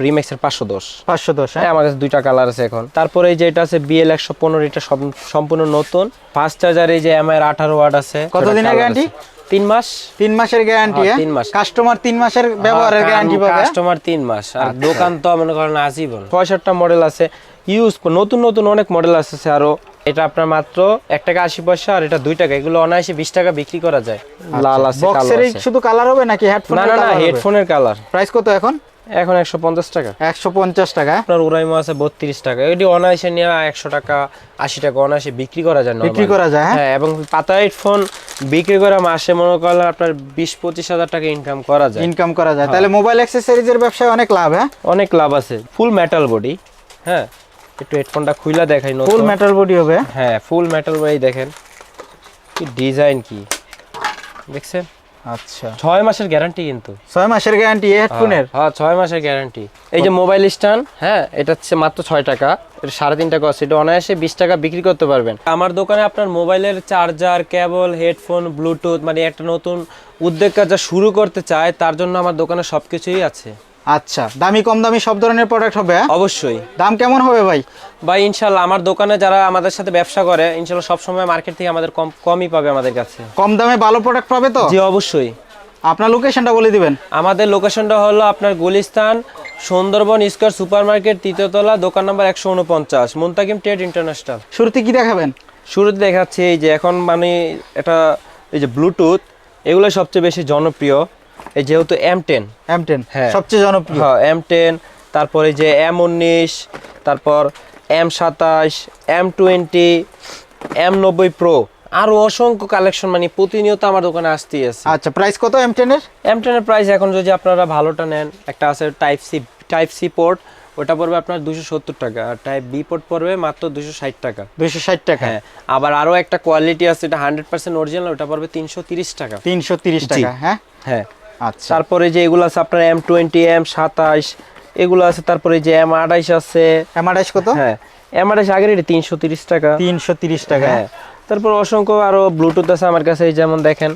রিমেক্সের পাঁচশো দশ। পাঁচশো দশ হ্যাঁ? আমার কাছে দুইটা কালার আছে এখন। তারপরে এই যে এটা আছে বিএল একশো পনেরো এটা সম্পূর্ণ নতুন। চার্জার এই যে এমআই আঠারো ওয়াট আছে কতদিনের? আছে। তিন মাস। তিন মাসের গ্যারান্টি হ্যাঁ, তিন মাস। কাস্টমার তিন মাসের হ্যাঁ, ব্যবহারের গ্যারান্টি পাবে কাস্টমার তিন মাস। আর আচ্ছা। দোকান তো মনে করেন আজীবন। পয়সাটা মডেল আছে। ইউজ নতুন নতুন অনেক মডেল আসছে আরও। এটা আপনার মাত্র এক টাকা আশি পয়সা আর এটা দুই টাকা। এগুলো অনায়াসে বিশ টাকা বিক্রি করা যায়। লাল আছে শুধু কালার হবে নাকি হেডফোন না না হেডফোনের কালার প্রাইস কত এখন? এখন একশো পঞ্চাশ টাকা। একশো পঞ্চাশ টাকা। আপনার উড়াইমো আছে বত্রিশ টাকা। এটি অনায়াসে নিয়ে একশো টাকা আশি টাকা অনায়াসে বিক্রি করা যায় বিক্রি করা যায় হ্যাঁ? হ্যাঁ এবং পাতা হেডফোন বিক্রি করা মাসে মনে করলে আপনার বিশ পঁচিশ হাজার টাকা ইনকাম করা যায়। ইনকাম করা যায়। তাহলে মোবাইল অ্যাক্সেসরিজের ব্যবসায় অনেক লাভ হ্যাঁ? অনেক লাভ আছে। ফুল মেটাল বডি হ্যাঁ? একটু হেডফোনটা খুইলা দেখাই ফুল মেটাল বডি হবে। হ্যাঁ ফুল মেটাল বডি দেখেন। কি ডিজাইন কি? দেখছেন? আচ্ছা। ছয় মাসের গ্যারান্টি কিন্তু। ছয় মাসের গ্যারান্টি হেডফোনের হ্যাঁ ছয় মাসের গ্যারান্টি এই যে মোবাইল স্ট্যান্ড হ্যাঁ এটা হচ্ছে মাত্র ছয় টাকা এটা সাড়ে তিন টাকা আছে এটা অনায়াসে বিশ টাকা বিক্রি করতে পারবেন। আমার দোকানে আপনার মোবাইলের চার্জার কেবল হেডফোন ব্লুটুথ মানে একটা নতুন উদ্যোগ যা শুরু করতে চায় তার জন্য আমার দোকানে সবকিছুই আছে। আচ্ছা দামি কম দামি সব ধরনের প্রোডাক্ট হবে হ্যাঁ? অবশ্যই। দাম কেমন হবে ভাই? বা ইনশাল্লাহ আমার দোকানে যারা আমাদের সাথে ব্যবসা করে ইনশাল্লাহ সবসময় মার্কেট থেকে আমাদের কম কমই পাবে আমাদের কাছে। কম দামে ভালো প্রোডাক্ট পাবে তো? জি অবশ্যই। আপনার লোকেশনটা বলে দিবেন। আমাদের লোকেশনটা হলো আপনার Gulistan Sundarban Square Super Market তৃতীয়তলা দোকান নম্বর একশো উনপঞ্চাশ মুন্তাকিম ট্রেড ইন্টারন্যাশনাল। শুরুতে কি দেখাবেন? শুরুতে দেখাচ্ছি এই যে এখন মানে এটা এই যে ব্লুটুথ এগুলো সবচেয়ে বেশি জনপ্রিয়। এই যেহেতু এম টেন এম টেন হ্যাঁ। সবচেয়ে জনপ্রিয়। হ্যাঁ এম টেন তারপরে যে এম উনিশ তারপর এম সাতাশ এম টোয়েন্টি এম নব্বই প্রো আরও অসংখ্য কালেকশন মানে প্রতিনিয়ত আমার দোকানে আসতেই আছে। আচ্ছা প্রাইস কত এম টেনের এম টেনের প্রাইস এখন যদি আপনারা ভালোটা নেন একটা আছে type C type C port ওটা পড়বে আপনার দুশো সত্তর টাকা আর টাইপ বি পোর্ট পড়বে মাত্র দুশো ষাট টাকা। দুশো ষাট টাকা। হ্যাঁ আবার আরও একটা কোয়ালিটি আছে এটা হান্ড্রেড পার্সেন্ট অরিজিনাল ওটা পড়বে তিনশো তিরিশ টাকা। তিনশো তিরিশ টাকা হ্যাঁ? হ্যাঁ। তারপরে যে এগুলো আছে আপনার এম টোয়েন্টি এম সাতাশ এগুলো আছে তারপরে যে এম আঠাইশ আছে। এম আঠাইশ কত? হ্যাঁ এম আঠাইশ আগের এটা তিনশো তিরিশ টাকা। তিনশো তিরিশ টাকা। হ্যাঁ তারপর অসংখ্য আরও ব্লুটুথ আছে আমার কাছে এই যেমন দেখেন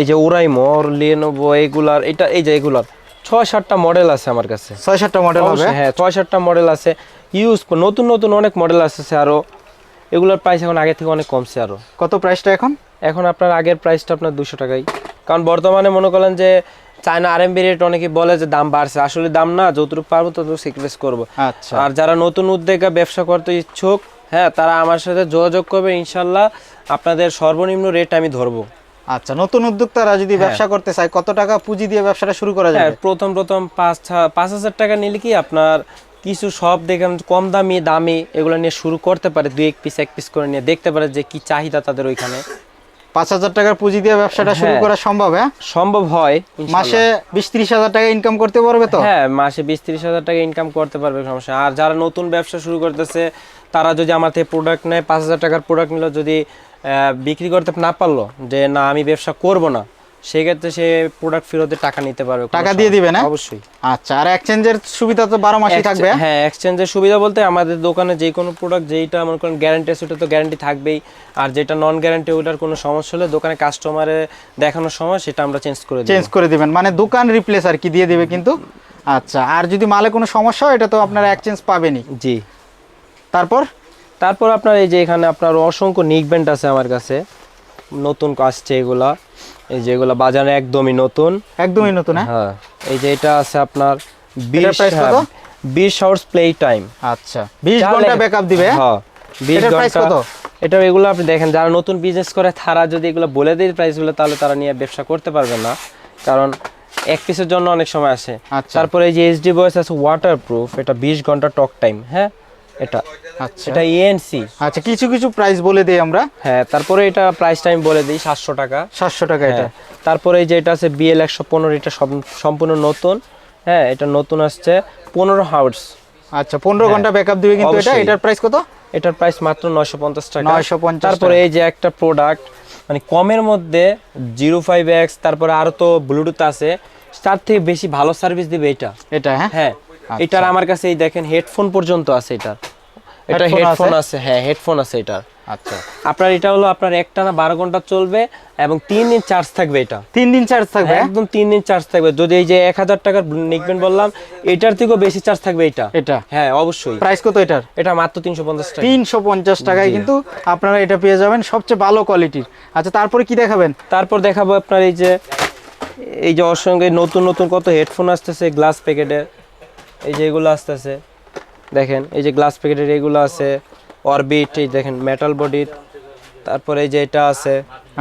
এই যে ওরাইমো লিনোভো এগুলার এটা এই যে এগুলার ছয় সাতটা মডেল আছে আমার কাছে। ছয় সাতটা মডেল হবে? হ্যাঁ ছয় সাতটা মডেল আছে। ইউজ নতুন নতুন অনেক মডেল আসছে আরও। এগুলোর প্রাইস এখন আগে থেকে অনেক কমছে আরও। কত প্রাইসটা এখন? এখন আপনার আগের প্রাইসটা আপনার দুশো টাকাই। কারণ বর্তমানে মনে করেন যে চায়না আর এম রেট অনেকে বলে যে দাম বাড়ছে। আসলে দাম না যতটুকু পারব ততটুকু স্যাক্রিফাইস করব। আচ্ছা। আর যারা নতুন উদ্যোগে ব্যবসা করতে ইচ্ছুক হ্যাঁ তারা আমার সাথে যোগাযোগ করবে ইনশাল্লাহ আপনাদের সর্বনিম্ন রেট আমি ধরবো। আচ্ছা নতুন উদ্যোক্তারা যদি ব্যবসা করতে চায় কত টাকা পুঁজি দিয়ে ব্যবসাটা শুরু করা হ্যাঁ যাবে প্রথম প্রথম পাঁচ পাঁচ হাজার টাকা নিলে কি আপনার কিছু সব দেখে কম দামি দামি এগুলো নিয়ে শুরু করতে পারে দুই এক পিস এক পিস করে নিয়ে। দেখতে পারে যে কি চাহিদা তাদের ওইখানে। পাঁচ হাজার টাকার পুঁজি দিয়ে ব্যবসাটা শুরু হ্যাঁ। করা সম্ভব হ্যাঁ? সম্ভব হয় মাসে বিশ ত্রিশ হাজার টাকা ইনকাম করতে পারবে তো? হ্যাঁ মাসে বিশ ত্রিশ হাজার টাকা ইনকাম করতে পারবে সমস্যা। আর যারা নতুন ব্যবসা শুরু করতেছে তারা যদি আমার থেকে প্রোডাক্ট নেয় পাঁচ হাজার টাকার প্রোডাক্ট নিল যদি আহ, বিক্রি করতে না পারল যে না আমি ব্যবসা করব না সেক্ষেত্রে সে প্রোডাক্ট ফেরতে টাকা নিতে পারবে টাকা দিয়ে দিবে না? অবশ্যই। আচ্ছা আর এক্সচেঞ্জের সুবিধা তো বারো মাসই থাকবে? হ্যাঁ? এক্সচেঞ্জের সুবিধা বলতে আমাদের দোকানে যে কোনো প্রোডাক্ট যেইটা মনে করেন গ্যারান্টি আছে তো গ্যারান্টি থাকবেই। আর যেটা নন গ্যারান্টি ওটার কোনো সমস্যা হলে দোকানে কাস্টমারে দেখানোর সময় সেটা আমরা চেঞ্জ করে চেঞ্জ করে দিবেন মানে দোকান রিপ্লেস আর কি দিয়ে দিবে কিন্তু? আচ্ছা আর যদি মালে কোনো সমস্যা হয় এটা তো আপনারা এক্সচেঞ্জ পাবেনই। জি। তারপর? তারপর আপনার এই যে এখানে আপনার অসংখ্য নিক ব্যান্ড আছে আমার কাছে। নতুন আসছে এগুলা। এই যে এগুলা বাজারে একদমই নতুন। একদমই নতুন হ্যাঁ? হ্যাঁ এই যে এটা আছে আপনার বিশ? হ্যাঁ, আওয়ার্স প্লে টাইম আচ্ছা বিশ ঘণ্টা ব্যাকআপ দিবে হ্যাঁ? বিশ ঘণ্টা। এটা এগুলো আপনি দেখেন যারা নতুন বিজনেস করে তারা যদি এগুলো বলে দেয় প্রাইসগুলো তাহলে তারা নিয়ে ব্যবসা করতে পারবে না। কারণ এক পিসের জন্য অনেক সময় আসে। আচ্ছা। তারপরে এই যে এইচডি বয়েস আছে ওয়াটার প্রুফ এটা বিশ ঘণ্টা টক টাইম হ্যাঁ? এটা। আচ্ছা। এটা ইএনসি আচ্ছা কিছু কিছু প্রাইস বলে দিই আমরা। হ্যাঁ তারপরে এটা প্রাইসটা আমি বলে দিই সাতশো টাকা। সাতশো টাকা এটা। হ্যাঁ তারপরে এই যে এটা আছে বিএল একশো পনেরো এটা সম্পূর্ণ নতুন। হ্যাঁ এটা নতুন আসছে পনেরো হাউস আচ্ছা পনেরো ঘণ্টা ব্যাকআপ দিবে কিন্তু এটা। হ্যাঁ। এটার প্রাইস কত? এটার প্রাইস মাত্র নয়শো পঞ্চাশ টাকা। 950 তারপরে টাকা। এই যে একটা প্রোডাক্ট মানে কমের মধ্যে জিরো ফাইভ এক্স তারপরে আরও তো ব্লুটুথ আছে তার থেকে বেশি ভালো সার্ভিস দিবে এটা। এটা হ্যাঁ? হ্যাঁ। এটার আমার কাছে এই দেখেন হেডফোন পর্যন্ত আছে এটার। এটা হেডফোন আছে? হ্যাঁ হেডফোন আছে এটার। আচ্ছা। আপনার এটা হলো আপনার একটা না বারো ঘণ্টা চলবে এবং তিন দিন চার্জ থাকবে এটা। তিন দিন চার্জ থাকবে? একদম তিন দিন চার্জ থাকবে। যদি এই যে এক হাজার টাকার নিকবেন বললাম এটার থেকেও বেশি চার্জ থাকবে এটা। এটা? হ্যাঁ অবশ্যই। প্রাইস কত এটার? এটা মাত্র তিনশো পঞ্চাশ টাকা। তিনশো পঞ্চাশ টাকায় কিন্তু আপনারা এটা পেয়ে যাবেন সবচেয়ে ভালো কোয়ালিটির আচ্ছা তারপরে কি দেখাবেন? তারপর দেখাবো আপনার এই যে এই যে ওর সঙ্গে নতুন নতুন কত হেডফোন আসতেছে গ্লাস প্যাকেটের এই যে এগুলো আসতেছে দেখেন এই যে গ্লাস প্যাকেটের এগুলো আছে অরবিট এই দেখেন মেটাল বডির তারপরে এই যে এটা আছে।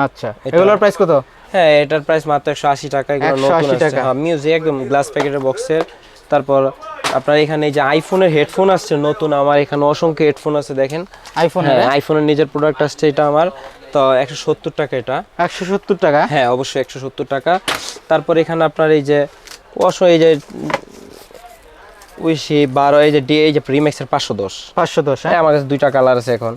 আচ্ছা এগুলোর প্রাইস কত? হ্যাঁ এটার প্রাইস মাত্র একশো আশি টাকা এগুলো 180 নতুন আসছে। হ্যাঁ মিউজিক একদম গ্লাস প্যাকেটের বক্সের তারপর আপনার এখানে এই যে আইফোনের হেডফোন আসছে নতুন আমার এখানে অসংখ্য হেডফোন আছে দেখেন। আইফোন হ্যাঁ আইফোনের নিজের প্রোডাক্ট আসছে এটা আমার। তো একশো সত্তর টাকা এটা। একশো সত্তর টাকা? হ্যাঁ অবশ্যই একশো সত্তর টাকা। তারপর এখানে আপনার এই যে অবশ্য এই যে উইশি বারো এই যে ডি এই যে পাঁচশো দশ। পাঁচশো দশ হ্যাঁ? আমার কাছে দুইটা কালার আছে এখন।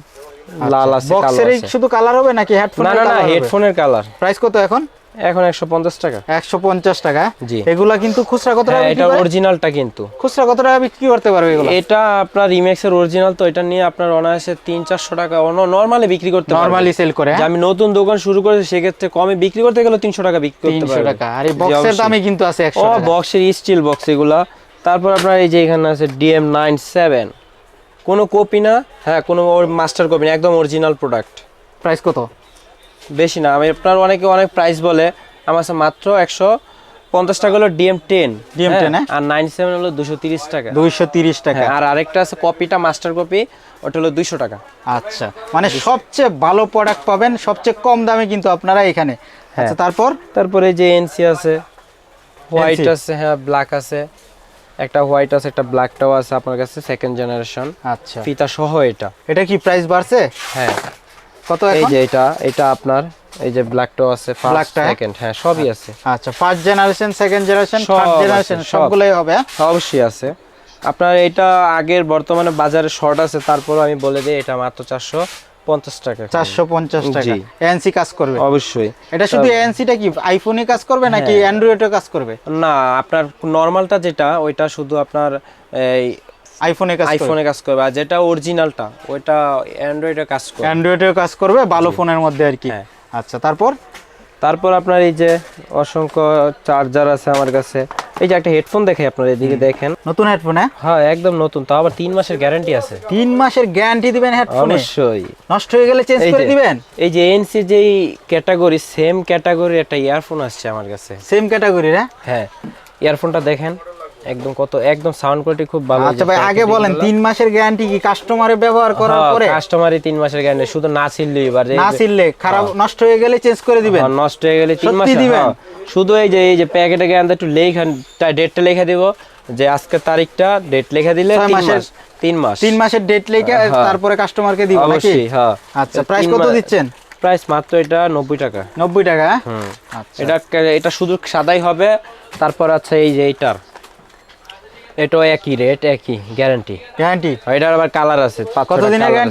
লাল আছে বক্সের শুধু কালার হবে নাকি হেডফোন না না হেডফোনের কালার প্রাইস কত এখন? এখন একশো পঞ্চাশ টাকা। একশো পঞ্চাশ টাকা? জি। এগুলা কিন্তু খুচরা কত টাকা হ্যাঁ এটা অরিজিনালটা কিন্তু। খুচরা কত টাকা বিক্রি করতে পারবে এগুলো? এটা আপনার রিমেক্সের অরিজিনাল তো এটা নিয়ে আপনার অনায়াসে তিন চারশো টাকা নর্মালি বিক্রি করতে। নরমালি সেল করে যে আমি নতুন দোকান শুরু করেছি সেক্ষেত্রে কমে বিক্রি করতে গেলে তিনশো টাকা বিক্রি করতে পারবেন টাকা। আর এই বক্সের অবশ্যই। দামে কিন্তু আছে একশো বক্সের স্টিল বক্স এগুলা। তারপর আপনার এই যে এখানে আছে ডিএম নাইন সেভেন কোনো কপি না? হ্যাঁ কোনো ওর মাস্টার কপি না একদম অরিজিনাল প্রোডাক্ট প্রাইস কত? বেশি না আমি আপনার অনেকে অনেক প্রাইস বলে। আমার মাত্র একশো পঞ্চাশ টাকা হলো ডিএম টেন DM10 হ্যাঁ? আর নাইন সেভেন হলো দুশো তিরিশ টাকা। দুইশো তিরিশ টাকা। হ্যাঁ, আর আরেকটা আছে কপিটা মাস্টার কপি ওটা হলো দুইশো টাকা। আচ্ছা মানে সবচেয়ে ভালো প্রোডাক্ট পাবেন সবচেয়ে কম দামে কিন্তু আপনারা এখানে। হ্যাঁ। আচ্ছা তারপর? তারপরে যে এনসি আছে হোয়াইট আছে হ্যাঁ ব্ল্যাক আছে। একটা হোয়াইট আছে একটা ব্ল্যাকটাও আছে আপনার কাছে সেকেন্ড জেনারেশন আচ্ছা। ফিতা সহ এটা। এটা কি প্রাইস বাড়ছে? হ্যাঁ। কত এই যে এটা এটা আপনার এই যে ব্ল্যাকটাও আছে ফার্স্ট হ্যাঁ? সেকেন্ড হ্যাঁ সবই আছে। আচ্ছা first generation second generation third generation সব। সবগুলোই হবে হ্যাঁ? অবশ্যই আছে। আপনার এটা আগের বর্তমানে বাজারে শর্ট আছে তারপর আমি বলে দিই এটা মাত্র চারশো। পঞ্চাশ টাকা চারশো পঞ্চাশ টাকা। জি। এনসি কাজ করবে? অবশ্যই। এটা শুধু এনসিটা কি আইফোনে কাজ করবে নাকি। অ্যান্ড্রয়েডে কাজ করবে? না আপনার নর্মালটা যেটা ওইটা শুধু আপনার এই আইফোনে কাজ আইফোনে কাজ করবে। আর যেটা অরিজিনালটা ওইটা অ্যান্ড্রয়েডে কাজ করবে। অ্যান্ড্রয়েডেও কাজ করবে ভালো ফোনের মধ্যে আর কি। হ্যাঁ। আচ্ছা তারপর? তারপর আপনার এই যে অসংখ্য চার্জার আছে আমার কাছে। এই যে একটা হেডফোন দেখে আপনার এদিকে দেখেন। নতুন হেডফোন হ্যাঁ? হ্যাঁ একদম নতুন। তাও আবার তিন মাসের গ্যারান্টি আছে। তিন মাসের গ্যারান্টি দিবেন হেডফোন অবশ্যই। নষ্ট হয়ে গেলে চেঞ্জ করে দিবেন? এই যে এনসি যেই ক্যাটাগরি সেম ক্যাটাগরির একটা ইয়ারফোন আসছে আমার কাছে। সেম ক্যাটাগরির হ্যাঁ? হ্যাঁ ইয়ারফোনটা দেখেন। একদম কত একদম সাউন্ড কোয়ালিটি খুব ভালো আচ্ছা ভাই আগে বলেন তিন মাসের গ্যারান্টি কি কাস্টমারে ব্যবহার করার পরে? কাস্টমারই তিন মাসের গ্যারান্টি শুধু না ছিললে এবার না ছিললে খারাপ নষ্ট হয়ে গেলে চেঞ্জ করে দিবেন। হ্যাঁ, নষ্ট হয়ে গেলে তিন সত্যি মাস দিবেন? শুধু এই যে এই যে প্যাকেটে গিয়ে একটু লেখা ডেটটা লিখে দিব যে আজকের তারিখটা ডেট লিখে দিলে ছয় তিন মাসের- মাস তিন মাস। তিন মাসের ডেট লিখে হ্যাঁ। তারপরে কাস্টমারকে দিব নাকি? অবশ্যই হ্যাঁ। আচ্ছা প্রাইস কত দিচ্ছেন? প্রাইস মাত্র এটা নব্বই টাকা। নব্বই টাকা হ্যাঁ? হুম। আচ্ছা। এটা এটা শুধু সাদাই হবে তারপর আছে এই যে এইটার। এটাও একই রেট একই গ্যারান্টি গ্যারান্টি এটার আবার কালার আছে কতদিনের colour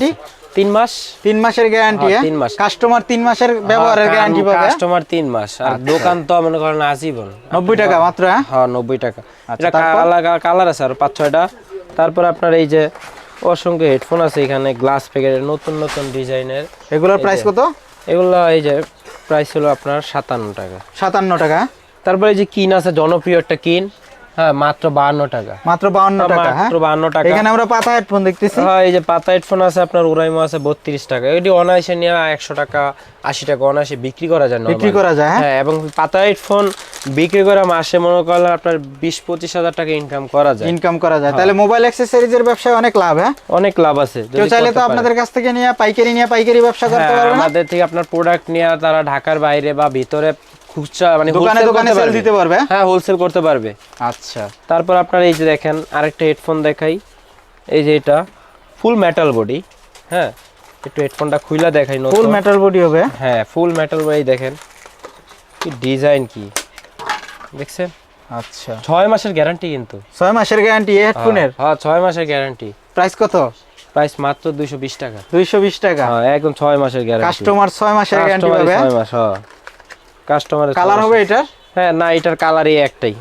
তিন মাস? তিন মাসের গ্যারান্টি হ্যাঁ, হ্যাঁ? তিন মাস। কাস্টমার তিন মাসের ব্যবহারের গ্যারান্টি পাবে হ্যাঁ? কাস্টমার তিন মাস। আর দোকান তো মনে করেন আজীবন। নব্বই টাকা মাত্র হ্যাঁ? হ্যাঁ নব্বই টাকা। আচ্ছা, এটা? কালার কালার আছে আর পাঁচ ছয়টা। তারপর আপনার এই যে অসংখ্য হেডফোন আছে এখানে গ্লাস প্যাকেটের নতুন নতুন ডিজাইনের। এগুলোর প্রাইস কত? এগুলো এই যে প্রাইস হলো আপনার সাতান্ন টাকা। সাতান্ন টাকা তারপরে এই যে কিন আছে জনপ্রিয় একটা কিন। হ্যাঁ মাত্র বাহান্ন টাকা। মাত্র টাকা হ্যাঁ? মাত্র টাকা। এখানে আমরা পাতা হেডফোন দেখতেছি। হ্যাঁ এই যে পাতা হেডফোন আছে আপনার আছে টাকা। এটি অনায়াসে নিয়ে টাকা আশি টাকা অনায়াসে বিক্রি করা যায় বিক্রি করা যায় হ্যাঁ? হ্যাঁ এবং পাতা হেডফোন বিক্রি করে মাসে মনে করলে আপনার বিশ পঁচিশ হাজার টাকা ইনকাম করা যায়। ইনকাম করা যায়। তাহলে মোবাইল এর ব্যবসায় অনেক লাভ হ্যাঁ? অনেক লাভ আছে কেউ চাইলে তো আপনাদের কাছ থেকে নিয়ে পাইকারি নিয়ে পাইকারি ব্যবসা করতে হ্যাঁ, পারবে আমাদের থেকে আপনার প্রোডাক্ট নিয়ে তারা ঢাকার বাইরে বা ভিতরে খুচরা মানে দোকানে দোকানে সেল দিতে পারবে? হ্যাঁ? হ্যাঁ হোলসেল করতে পারবে। আচ্ছা। তারপর আপনার এই যে দেখেন আরেকটা হেডফোন দেখাই। এই যে এটা ফুল মেটাল বডি হ্যাঁ? একটু হেডফোনটা খুইলা দেখাই ফুল মেটাল বডি হবে? হ্যাঁ ফুল মেটাল বডি দেখেন। কি ডিজাইন কি? দেখছেন? আচ্ছা। ছয় মাসের গ্যারান্টি কিন্তু। ছয় মাসের গ্যারান্টি এই হেডফোনের হ্যাঁ ছয় মাসের গ্যারান্টি প্রাইস কত? প্রাইস মাত্র দুইশো বিশ টাকা। দুইশো বিশ টাকা? হ্যাঁ একদম ছয় মাসের গ্যারান্টি কাস্টমার ছয় মাসের গ্যারান্টি পাবে? মাস হ্যাঁ। কাস্টমার কালার হবে এটার? হ্যাঁ না এটার কালারই একটাই।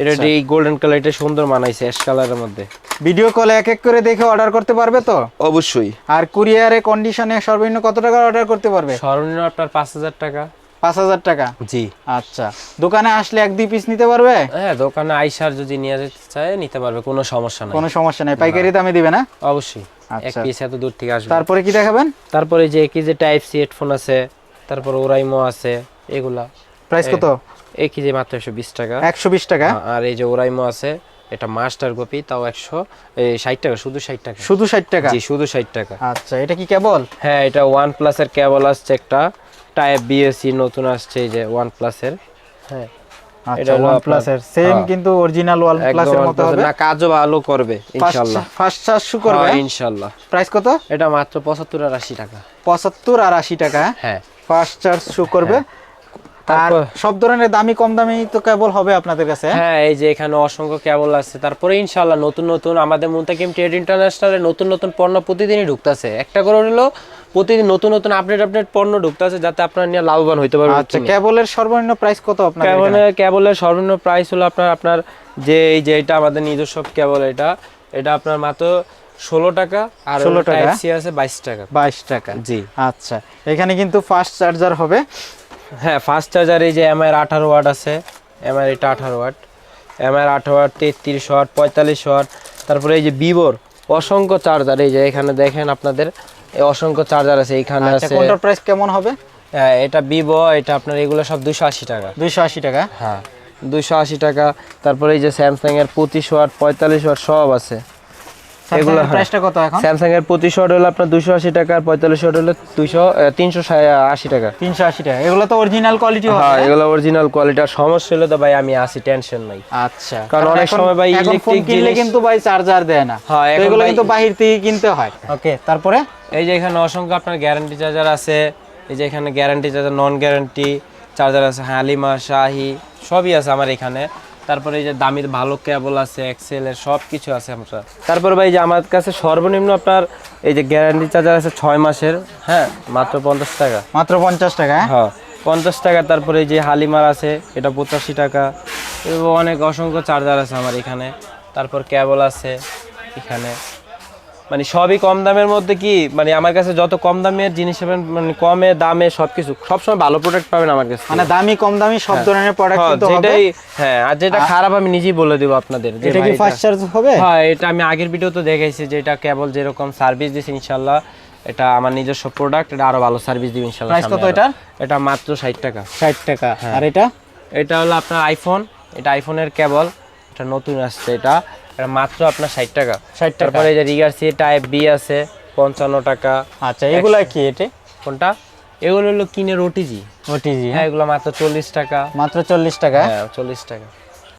এটা আচ্ছা। এই গোল্ডেন কালার এটা সুন্দর মানাইছে অ্যাশ কালারের মধ্যে। ভিডিও কলে এক এক করে দেখে অর্ডার করতে পারবে তো? অবশ্যই। আর কুরিয়ারে কন্ডিশনে সর্বনিম্ন কত টাকা অর্ডার করতে পারবে? সর্বনিম্ন আপনার পাঁচ হাজার টাকা। পাঁচ হাজার টাকা? জি। আচ্ছা। দোকানে আসলে এক দুই পিস নিতে পারবে? হ্যাঁ দোকানে আইসার যদি নিয়ে যেতে চায় নিতে পারবে কোনো সমস্যা নাই। কোনো সমস্যা নেই। পাইকারি দামে দিবে না? অবশ্যই। এক আচ্ছা। পিস এত দূর থেকে আসবে। তারপরে কি দেখাবেন? তারপরে যে কি যে টাইপ সি হেডফোন আছে তারপর ওরাইমো আছে এগুলা। প্রাইস কত? এই কি যে মাত্র একশো বিশ টাকা। একশো বিশ টাকা? আর এই যে ওরাইমো আছে এটা মাস্টার কপি তাও একশো ষাট টাকা শুধু ষাট টাকা। শুধু ষাট টাকা? জি শুধু ষাট টাকা। আচ্ছা এটা কি কেবল? হ্যাঁ এটা ওয়ান প্লাসের কেবল আসছে একটা। টাইপ বিএসসি নতুন আসছে এই যে ওয়ান প্লাসের হ্যাঁ। এটা ওয়ান প্লাসের সেম হ্যাঁ। কিন্তু অরিজিনাল ওয়ান প্লাসের মতো হবে। না কাজও ভালো করবে ইনশাল্লাহ। ফার্স্ট চার্জ করবে? হ্যাঁ, ইনশাল্লাহ। প্রাইস কত? এটা মাত্র পঁচাত্তর আর আশি টাকা। পঁচাত্তর আর আশি টাকা। হ্যাঁ। ফার্স্ট চার্জ শু করবে। আর সব ধরনের দামি কম দামি তো কেবল হবে আপনাদের কাছে হ্যাঁ? এই যে এখানে অসংখ্য কেবল আছে। তারপরে ইনশাল্লাহ নতুন নতুন আমাদের মুন্তাকিম ট্রেড ইন্টারন্যাশনালে নতুন নতুন পণ্য প্রতিদিনই ঢুকতেছে। একটা করে হলো প্রতিদিন নতুন নতুন আপডেট আপডেট পণ্য ঢুকতেছে যাতে আপনারা নিয়ে লাভবান হইতে পারবেন আচ্ছা কেবলের সর্বনিম্ন প্রাইস কত আপনার কেবলের কেবলের সর্বনিম্ন প্রাইস হলো আপনার আপনার যে এই যে এটা আমাদের নিজস্ব কেবল এটা এটা আপনার মাত্র ষোলো টাকা আর 16 টাকা? আছে বাইশ টাকা। বাইশ টাকা। জি। আচ্ছা এখানে কিন্তু ফাস্ট চার্জার হবে। হ্যাঁ ফাস্ট চার্জার এই যে এমআইয়ের আঠারো ওয়াট আছে এমআইয়ের এটা আঠারো ওয়াট এমআইয়ের আঠারো ওয়াট তেত্রিশ ওয়াট পঁয়তাল্লিশ ওয়াট তারপরে এই যে ভিভোর অসংখ্য চার্জার এই যে এখানে দেখেন আপনাদের এই অসংখ্য চার্জার আছে এইখানে আচ্ছা আছে কোনটার প্রাইস কেমন হবে? হ্যাঁ, এটা ভিভো এটা আপনার এগুলো সব দুশো আশি টাকা। দুইশো আশি টাকা? হ্যাঁ দুশো আশি টাকা তারপরে এই যে স্যামসাং এর পঁচিশ ওয়াট পঁয়তাল্লিশ ওয়াট সব আছে। এগুলো হ্যাঁ। প্রাইসটা কত এখন? স্যামসাং এর পঁচিশ ওয়াট হলো আপনার দুশো আশি টাকা আর পঁয়তাল্লিশ ওয়াট হলো দুশো তিনশো আশি টাকা। তিনশো আশি টাকা। এগুলো তো অরিজিনাল কোয়ালিটি হবে হ্যাঁ? এগুলো অরিজিনাল কোয়ালিটি আর সমস্যা হলে তো ভাই আমি আসি টেনশন নাই। আচ্ছা। কারণ অনেক সময় ভাই electric কিনলে কিন্তু ভাই চার্জার দেয় না। হ্যাঁ, এগুলো কিন্তু বাহির থেকে কিনতে হয়। ওকে তারপরে? এই যে এখানে অসংখ্য আপনার গ্যারান্টি চার্জার আছে। এই যে এখানে guarantee charger non guarantee charger আছে। হালিমা শাহি সবই আছে আমার এখানে। তারপরে এই যে দামির ভালো কেবল আছে এক্সেল এর সব কিছু আছে আমরা তারপরে ভাই যে আমার কাছে সর্বনিম্ন আপনার এই যে গ্যারান্টি চার্জার আছে ছয় মাসের হ্যাঁ মাত্র পঞ্চাশ টাকা। মাত্র পঞ্চাশ টাকা হ্যাঁ? হ্যাঁ পঞ্চাশ টাকা তারপরে এই যে হালিমার আছে এটা পঁচাশি টাকা। এবং অনেক অসংখ্য চার্জার আছে আমার এখানে। তারপর কেবল আছে এখানে। মানে সবই কম দামের মধ্যে কি মানে আমার কাছে যত কম দামের জিনিস পাবেন মানে কমে দামে সবকিছু সবসময় ভালো প্রোডাক্ট পাবেন আমার কাছে। মানে দামি কম দামি সব ধরনের প্রোডাক্ট হ্যাঁ, কিন্তু হবে। হ্যাঁ আর যেটা খারাপ আমি নিজেই বলে দেবো আপনাদের এটা কি এটা- ফাস্ট চার্জ হবে? হ্যাঁ এটা আমি আগের ভিডিও তো দেখাইছি যে এটা কেবল যেরকম সার্ভিস দিছে ইনশাল্লাহ এটা আমার নিজস্ব প্রোডাক্ট এটা আরও ভালো সার্ভিস দিবে ইনশাল্লাহ Price কত। এটার? এটা মাত্র ষাট টাকা। ষাট টাকা। হ্যাঁ। আর এটা? এটা হলো আপনার আইফোন এটা আইফোনের কেবল এটা নতুন আসছে এটা। এটা মাত্র আপনার ষাট টাকা। 60 টাকা। তারপরে এই যে রিগার সি টাইপ বি আছে পঞ্চান্ন টাকা। আচ্ছা এগুলা কি এটি? কোনটা? এগুলো হলো কিনে রোটিজি রোটিজি হ্যাঁ এগুলো মাত্র চল্লিশ টাকা। মাত্র চল্লিশ টাকা। হ্যাঁ চল্লিশ টাকা।